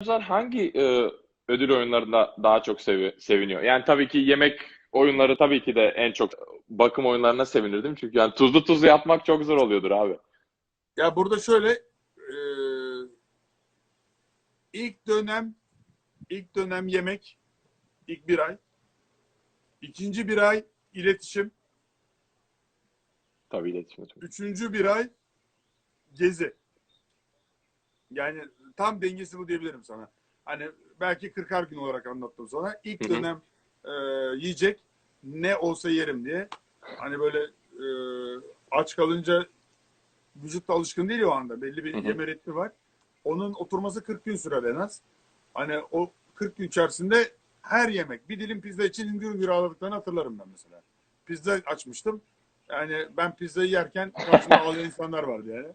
oyuncular hangi e, ödül oyunlarında daha çok sevi- seviniyor? Yani tabii ki yemek oyunları tabii ki de en çok bakım oyunlarına sevinirdim. Çünkü yani tuzlu tuzlu yapmak çok zor oluyordur abi. Ya burada şöyle e, ilk dönem ilk dönem yemek ilk bir ay. ikinci bir ay iletişim. Tabii iletişim. Üçüncü bir ay gezi. Yani tam dengesi bu diyebilirim sana. Hani belki 40'ar gün olarak anlattım sana. İlk Hı hı. dönem e, yiyecek ne olsa yerim diye. Hani böyle e, aç kalınca vücut da alışkın değil o anda. Belli bir Hı hı. yeme ritmi var. Onun oturması 40 gün sürer en az. Hani o 40 gün içerisinde her yemek. Bir dilim pizza için hüngür hüngür ağladıklarını hatırlarım ben mesela. Pizza açmıştım. Yani ben pizzayı yerken karşımda ağlayan insanlar vardı yani.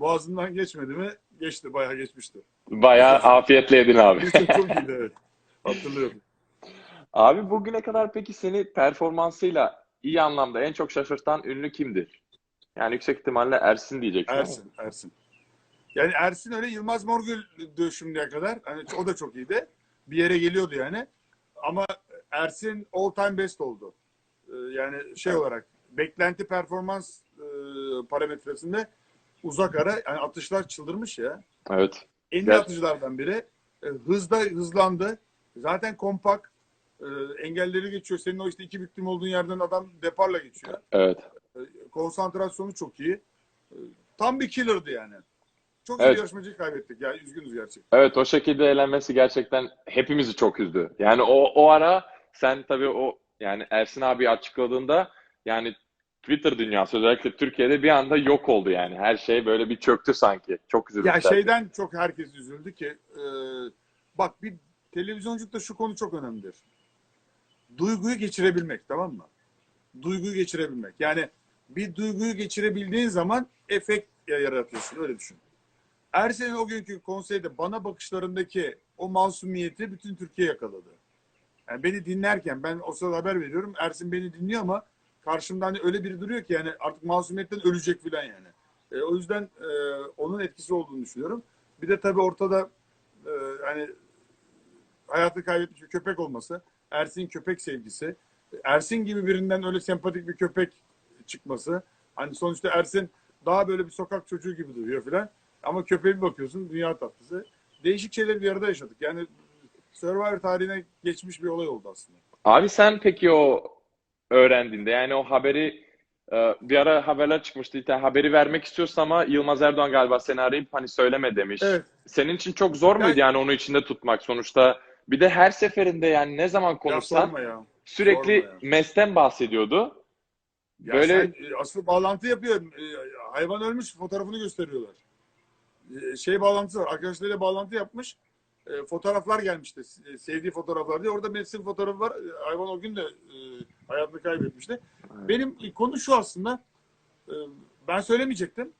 Boğazından geçmedi mi? Geçti, bayağı geçmişti. Bayağı afiyetle yedin abi. Çok, iyiydi evet. Hatırlıyorum. Abi bugüne kadar peki seni performansıyla iyi anlamda en çok şaşırtan ünlü kimdir? Yani yüksek ihtimalle Ersin diyeceksin ama. Ersin, Ersin. Yani Ersin öyle Yılmaz Morgül'dü şimdiye kadar. Hani o da çok iyiydi. Bir yere geliyordu yani. Ama Ersin all time best oldu. Ee, Yani şey olarak beklenti performans e, parametresinde uzak ara yani atışlar çıldırmış ya. Evet. En iyi atıcılardan biri. E, Hızda hızlandı. Zaten kompakt. E, engelleri geçiyor. Senin o işte iki büktüm olduğun yerden adam deparla geçiyor. Evet. Konsantrasyonu çok iyi. E, Tam bir killer'dı yani. Çok iyi Evet. bir yarışmacıyı kaybettik. Ya üzgünüz gerçekten. Evet o şekilde eğlenmesi gerçekten hepimizi çok üzdü. Yani o o ara sen tabii o yani Ersin abi açıkladığında yani Twitter dünyası özellikle Türkiye'de bir anda yok oldu yani. Her şey böyle bir çöktü sanki. Çok Ya üzülmüşler. şeyden çok herkes üzüldü ki e, bak bir televizyonculukta şu konu çok önemlidir. Duyguyu geçirebilmek tamam mı? Duyguyu geçirebilmek. Yani bir duyguyu geçirebildiğin zaman efekt yaratıyorsun öyle düşün. Ersen'in o günkü konseyde bana bakışlarındaki o masumiyeti bütün Türkiye yakaladı. Yani beni dinlerken ben o sırada haber veriyorum. Ersin beni dinliyor ama karşımda hani öyle biri duruyor ki yani artık masumiyetten ölecek filan yani. E, o yüzden e, onun etkisi olduğunu düşünüyorum. Bir de tabii ortada e, hani hayatı kaybetmiş bir köpek olması, Ersin köpek sevgisi, Ersin gibi birinden öyle sempatik bir köpek çıkması. Hani sonuçta Ersin daha böyle bir sokak çocuğu gibi duruyor filan. Ama köpeğe bakıyorsun dünya tatlısı. Değişik şeyleri bir arada yaşadık. Yani Survivor tarihine geçmiş bir olay oldu aslında. Abi sen peki o öğrendiğinde yani o haberi e, bir ara haberler çıkmıştı. İşte haberi vermek istiyorsun ama Yılmaz Erdoğan galiba seni arayıp hani söyleme demiş. Evet. Senin için çok zor muydu Yani- yani onu içinde tutmak sonuçta? Bir de her seferinde yani ne zaman konuşsan ya. sürekli ya. Mes'ten bahsediyordu. Ya Böyle- sen, e, asıl bağlantı yapıyor. E, Hayvan ölmüş fotoğrafını gösteriyorlar. Şey bağlantısı var. Arkadaşlarıyla bağlantı yapmış. Fotoğraflar gelmişti. Sevdiği fotoğraflar diye. Orada Mesut'un fotoğrafı var. Hayvan o gün de hayatını kaybetmişti. Benim konu şu aslında. e, Ben söylemeyecektim.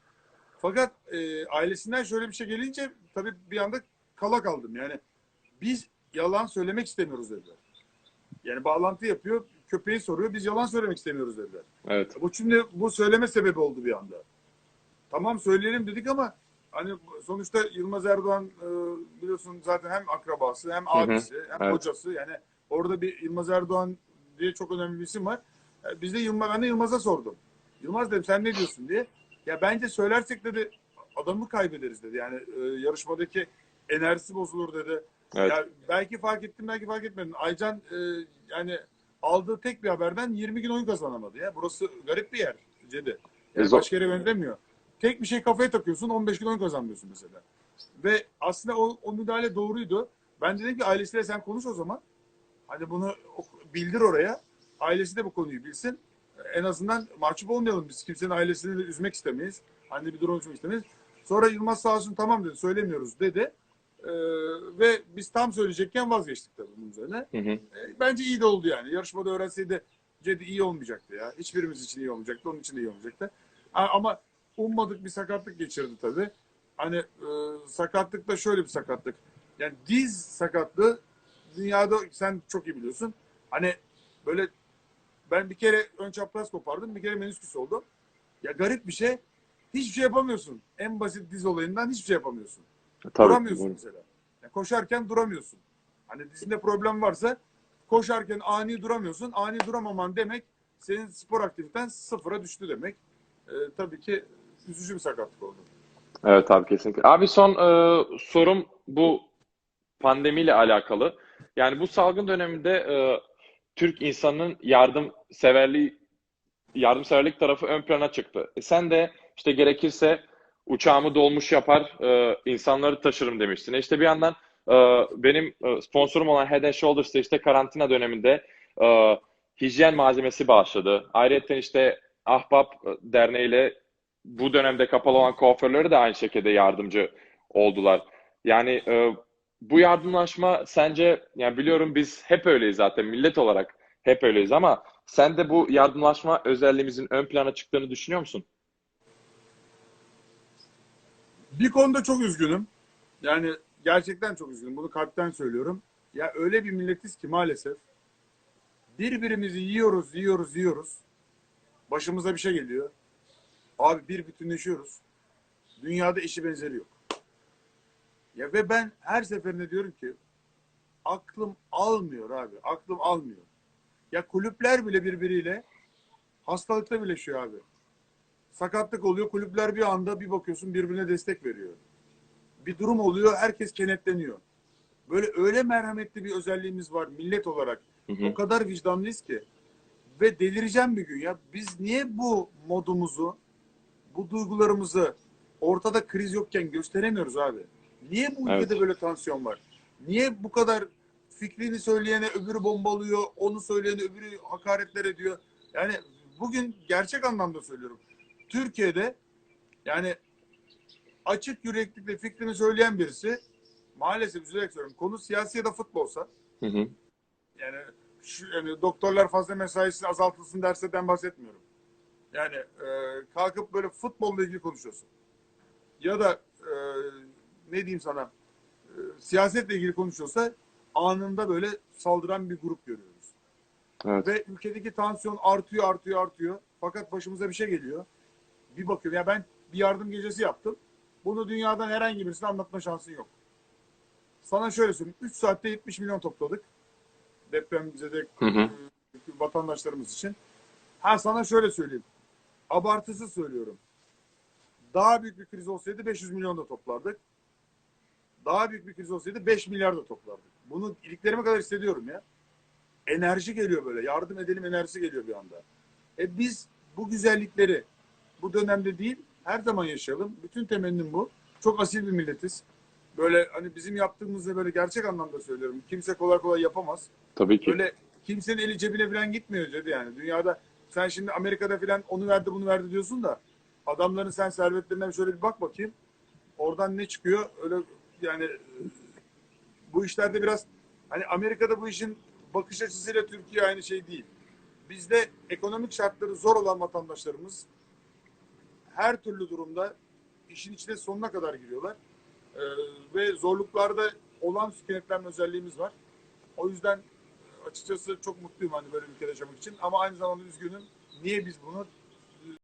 Fakat e, ailesinden şöyle bir şey gelince tabii bir anda kala kaldım. Yani biz yalan söylemek istemiyoruz dediler. Yani bağlantı yapıyor, köpeği soruyor. Biz yalan söylemek istemiyoruz dediler. Evet. Bu şimdi bu söyleme sebebi oldu bir anda. Tamam söyleyelim dedik ama hani sonuçta Yılmaz Erdoğan e, biliyorsun zaten hem akrabası hem hı. abisi hem Evet. hocası yani orada bir Yılmaz Erdoğan diye çok önemli bir isim var. E, Biz de Yılmaz, ben de Yılmaz'a sordum. Yılmaz dedim sen ne diyorsun diye. Ya bence söylersek dedi adamı kaybederiz dedi. Yani e, yarışmadaki enerjisi bozulur dedi. Evet. Ya belki fark ettim belki fark etmedim. Aycan e, yani aldığı tek bir haberden 20 gün oyun kazanamadı ya. Burası garip bir yer Cedi. Yani E, başka yere benzemiyor. Tek bir şey kafaya takıyorsun 15 gün oyun kazanmıyorsun mesela. Ve aslında o, o müdahale doğruydu. Ben dedim ki ailesiyle sen konuş o zaman. Hani bunu bildir oraya. Ailesi de bu konuyu bilsin. En azından mahcup olmayalım biz. Kimsenin ailesini de üzmek istemeyiz. Anne bir durum istemeyiz. Sonra Yılmaz sağ olsun tamam dedi söylemiyoruz dedi. Ee, ve biz tam söyleyecekken vazgeçtik tabii bunun üzerine. Hı hı. E, Bence iyi de oldu yani. Yarışmada öğrenseydi Cedi iyi olmayacaktı ya. Hiçbirimiz için iyi olmayacaktı. Onun için de iyi olmayacaktı. Ama ummadık bir sakatlık geçirdi tabii. Hani e, sakatlık da şöyle bir sakatlık. Yani diz sakatlığı dünyada sen çok iyi biliyorsun. Hani böyle ben bir kere ön çapraz kopardım. Bir kere menisküs oldu. Ya garip bir şey. Hiçbir şey yapamıyorsun. En basit diz olayından hiçbir şey yapamıyorsun. Tabii. Duramıyorsun doğru. mesela. Ya koşarken duramıyorsun. Hani dizinde problem varsa koşarken ani duramıyorsun. Ani duramaman demek senin spor aktiviten sıfıra düştü demek. Ee, tabii ki üzücü bir sakatlık oldu. Evet abi kesinlikle. Abi son e, sorum bu pandemiyle alakalı. Yani bu salgın döneminde e, Türk insanının yardımseverliği yardımseverlik tarafı ön plana çıktı. E sen de işte gerekirse uçağımı dolmuş yapar, e, insanları taşırım demiştin. E işte bir yandan e, benim e, sponsorum olan Head and Shoulders'ta işte karantina döneminde e, hijyen malzemesi bağışladı. Ayrıca işte Ahbap e, Derneği'yle bu dönemde kapalı olan kuaförleri de aynı şekilde yardımcı oldular. Yani e, bu yardımlaşma sence, yani biliyorum biz hep öyleyiz zaten millet olarak hep öyleyiz ama sen de bu yardımlaşma özelliğimizin ön plana çıktığını düşünüyor musun? Bir konuda çok üzgünüm. Yani gerçekten çok üzgünüm. Bunu kalpten söylüyorum. Ya öyle bir milletiz ki maalesef birbirimizi yiyoruz, yiyoruz, yiyoruz. Başımıza bir şey geliyor. Abi bir bütünleşiyoruz. Dünyada eşi benzeri yok. Ya ve ben her seferinde diyorum ki aklım almıyor abi. Aklım almıyor. Ya kulüpler bile birbiriyle hastalıkta birleşiyor abi. Sakatlık oluyor. Kulüpler bir anda bir bakıyorsun birbirine destek veriyor. Bir durum oluyor. Herkes kenetleniyor. Böyle öyle merhametli bir özelliğimiz var millet olarak. Hı hı. O kadar vicdanlıyız ki. Ve delireceğim bir gün ya. Biz niye bu modumuzu, bu duygularımızı ortada kriz yokken gösteremiyoruz abi? Niye bu Evet. ülkede böyle tansiyon var? Niye bu kadar fikrini söyleyene öbürü bombalıyor, onu söyleyene öbürü hakaretler ediyor? Yani bugün gerçek anlamda söylüyorum. Türkiye'de yani açık yüreklikle fikrini söyleyen birisi maalesef üzülerek söylüyorum. Konu siyasi ya da futbolsa Hı hı. yani, şu, yani doktorlar fazla mesaisi azaltılsın derseden bahsetmiyorum. Yani e, kalkıp böyle futbolla ilgili konuşuyorsun. Ya da e, ne diyeyim sana e, siyasetle ilgili konuşuyorsa anında böyle saldıran bir grup görüyoruz. Evet. Ve ülkedeki tansiyon artıyor artıyor artıyor. Fakat başımıza bir şey geliyor. Bir bakıyorum ya ben bir yardım gecesi yaptım. Bunu dünyadan herhangi birisine anlatma şansın yok. Sana şöyle söyleyeyim. 3 saatte 70 milyon topladık. Depremzede Hı hı. e, vatandaşlarımız için. Ha sana şöyle söyleyeyim. Abartısız söylüyorum. Daha büyük bir kriz olsaydı 500 milyon da toplardık. Daha büyük bir kriz olsaydı 5 milyar da toplardık. Bunu iliklerime kadar hissediyorum ya. Enerji geliyor böyle. Yardım edelim enerjisi geliyor bir anda. E biz bu güzellikleri bu dönemde değil her zaman yaşayalım. Bütün temennim bu. Çok asil bir milletiz. Böyle hani bizim yaptığımızda böyle gerçek anlamda söylüyorum. Kimse kolay kolay yapamaz. Tabii ki. Böyle kimsenin eli cebine falan gitmiyor dedi yani. Dünyada sen şimdi Amerika'da falan onu verdi bunu verdi diyorsun da adamların sen servetlerine şöyle bir bak bakayım. Oradan ne çıkıyor? Öyle yani e, bu işlerde biraz hani Amerika'da bu işin bakış açısıyla Türkiye aynı şey değil. Bizde ekonomik şartları zor olan vatandaşlarımız her türlü durumda işin içine sonuna kadar giriyorlar. Ee, ve zorluklarda olan kenetlenme özelliğimiz var. O yüzden açıkçası çok mutluyum hani böyle bir ülkede yaşamak için. Ama aynı zamanda üzgünüm. Niye biz bunu